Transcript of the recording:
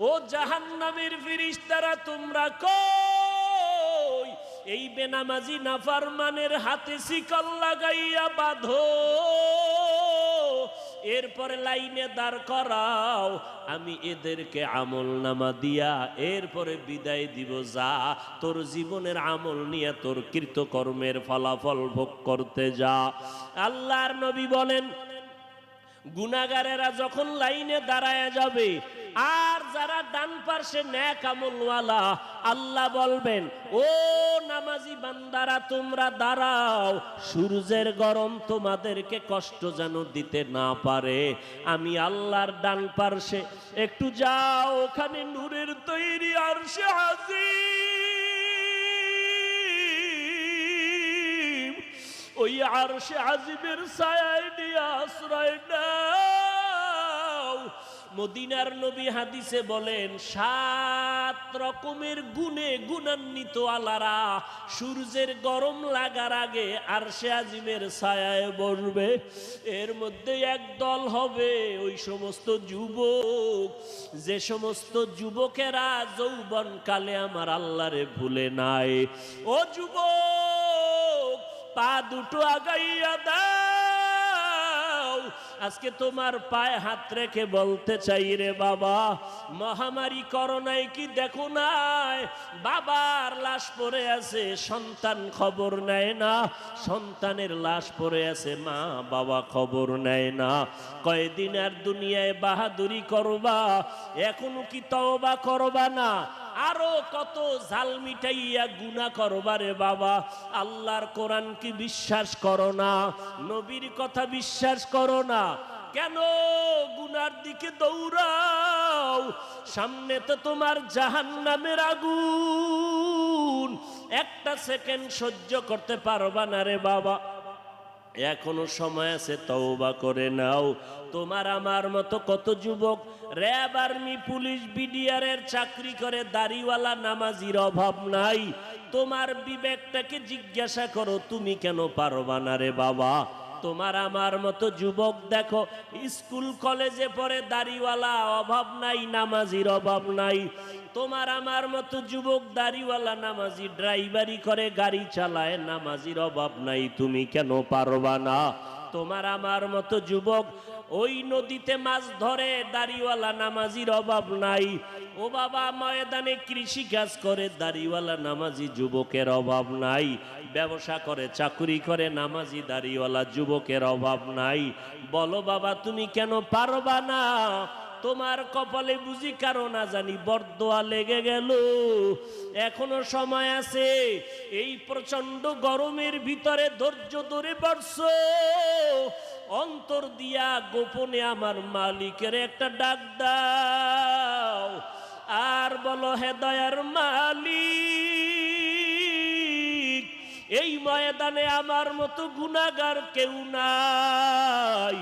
ও জাহান্নামের ফিরিস্তারা, তোমরা কই? এই বেনামাজি নাফারমানের হাতে শিকল লাগাইয়া বাঁধো। এরপরে লাইনে দাঁড় করাও। আমি এদেরকে আমল নামা দিয়া এরপরে বিদায় দিব, যা তোর জীবনের আমল নিয়ে তোর কৃতকর্মের ফলাফল ভোগ করতে যা। আল্লাহর নবী বলেন গুনাগারেরা যখন লাইনে দাঁড়ায় যাবে, আর যারা ডান পার্শ্বে ন্যাক আমলওয়ালা আল্লাহ বলবেন, ও নামাজি বান্দারা, তোমরা দাঁড়াও, সূর্যের গরম তোমাদেরকে কষ্ট যেন দিতে না পারে। আমি আল্লাহর ডান পার্শ্বে, একটু যাও, ওখানে নূরের তৈরি আর সে ওই আরশে আজিমের ছায়ায় নিয়ে আশ্রয় নাও। মদিনার নবী হাদিসে বলেন, সাত রকমের গুণে গুণান্বিত আলারা, সূর্যের গরম লাগার আগে আরশে আজিমের ছায়ায় বসবে। এর মধ্যে এক দল হবে ওই সমস্ত যুবক। যে সমস্ত যুবকেরা যৌবন কালে আমার আল্লাহরে ভুলে নাই। ও যুবক, পা দুটো আগাইয়া দাও। আজকে তোমার পায়ে হাত রেখে বলতে চাই রে বাবা, মহামারী করোনায় কি দেখো নাই? বাবার লাশ পড়ে আছে, সন্তান খবর নেয় না। সন্তানের লাশ পড়ে আছে মা বাবা খবর নেয় না। কয়দিন আর দুনিয়ায় বাহাদুরি করবা? এখনও কি তওবা করবা না? আরও কত জাল মিটাইয়া গুনা করবারে বাবা? আল্লাহর কোরআন কি বিশ্বাস করো না? নবীর কথা বিশ্বাস করো না? কেন গুনার দিকে দৌড়াও? সামনে তো তোমার জাহান নামের আগুন। একটা সেকেন্ড সহ্য করতে পারবা না রে বাবা। এখনও সময় আছে, তওবা করে নাও। তোমার আমার মতো কত যুবক, র্যাব, আর্মি, পুলিশ বিডিআরের চাকরি করে, দাড়িওয়ালা, নামাজির অভাব নাই। তোমার বিবেকটাকে জিজ্ঞাসা করো, তুমি কেন পারবা না রে বাবা? তোমার আমার মতো যুবক দেখো, স্কুল, কলেজে পড়ে দাড়িওয়ালা অভাব নাই, নামাজির অভাব নাই। তোমার আমার মতো যুবক দাড়িওয়ালা নামাজি ড্রাইভারি করে, গাড়ি চালায়, নামাজির অভাব নাই, তুমি কেন পারবা না? তোমার আমার মতো যুবক, ওই নদীতে মাছ ধরে, দাড়িওয়ালা নামাজির অভাব নাই। ও বাবা, ময়দানে কৃষি কাজ করে, দাড়িওয়ালা নামাজি যুবকের অভাব নাই। ব্যবসা করে, চাকুরি করে, নামাজি দাড়িওয়ালা যুবকের অভাব নাই। বলো বাবা, তুমি কেন পারবা না? তোমার কপালে বুঝি কারও না জানি, বরদোয়া লেগে গেল। এখনও সময় আছে, এই প্রচণ্ড গরমের ভিতরে ধৈর্য ধরে বর্ষ অন্তর দিয়া গোপনে আমার মালিকের একটা ডাক দাও। আর বলো, হে দয়ার মালিক, এই ময়দানে আমার মতো গুনাগার কেউ নাই।